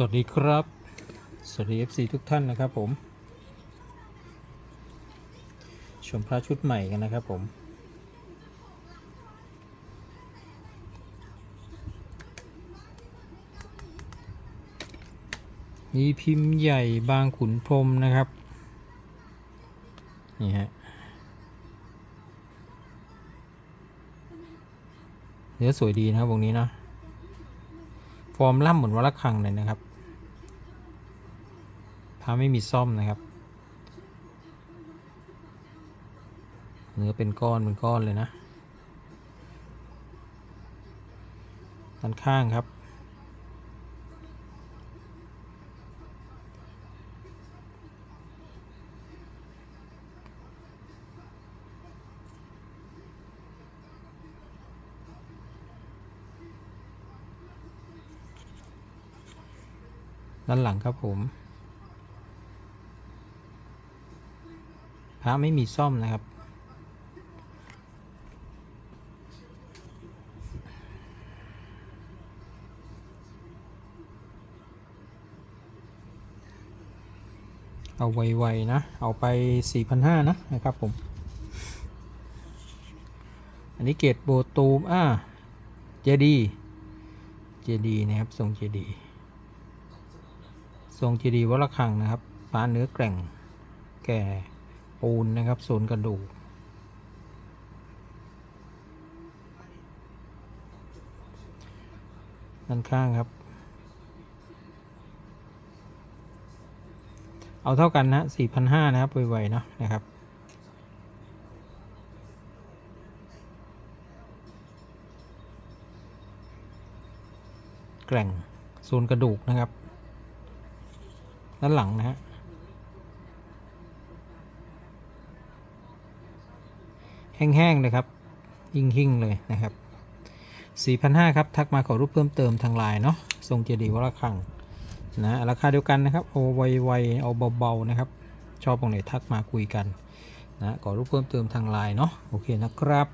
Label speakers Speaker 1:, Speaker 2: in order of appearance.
Speaker 1: สวัสดีครับ สวัสดี FC ทุกท่านนะครับผม ชมพระชุดใหม่กันนะครับผม มีพิมพ์ใหญ่บางขุนพรมนะครับ นี่ฮะ เนื้อสวยดีนะครับวงนี้นะ ฟอร์มล่ำเหมือนวัลคังเลยนะครับ พาไม่มีซ่อมนะครับ เนื้อเป็นก้อนเป็นก้อนเลยนะด้านข้างครับ ด้านหลังครับผม ระไม่มีซ่อมนะครับ เอาไวๆนะ เอาไป 4,500นะนะครับผม อันนี้เกตโบตูม อ่า เจดีเจดีนะครับทรงเจดีทรงเจดีวัดระฆังนะครับฟ้าเนื้อแกร่งแก่ ปูนนะครับโซนกระดูกด้านข้างครับ เอาเท่ากันนะ4,500นะครับไวๆเนาะนะครับแกร่งโซนกระดูกนะครับ ด้านหลังนะฮะ แห้งๆเลยครับยิ่งหิ่งๆเลยนะครับ4,500ครับทักมาขอรูปเพิ่มเติมทางไลน์เนาะทรงเจดีย์วรคังนะราคาเดียวกันนะครับเอาไวๆเอาเบาๆนะครับชอบตรงไหนทักมาคุยกันนะขอรูปเพิ่มเติมทางไลน์เนาะโอเคนะครับ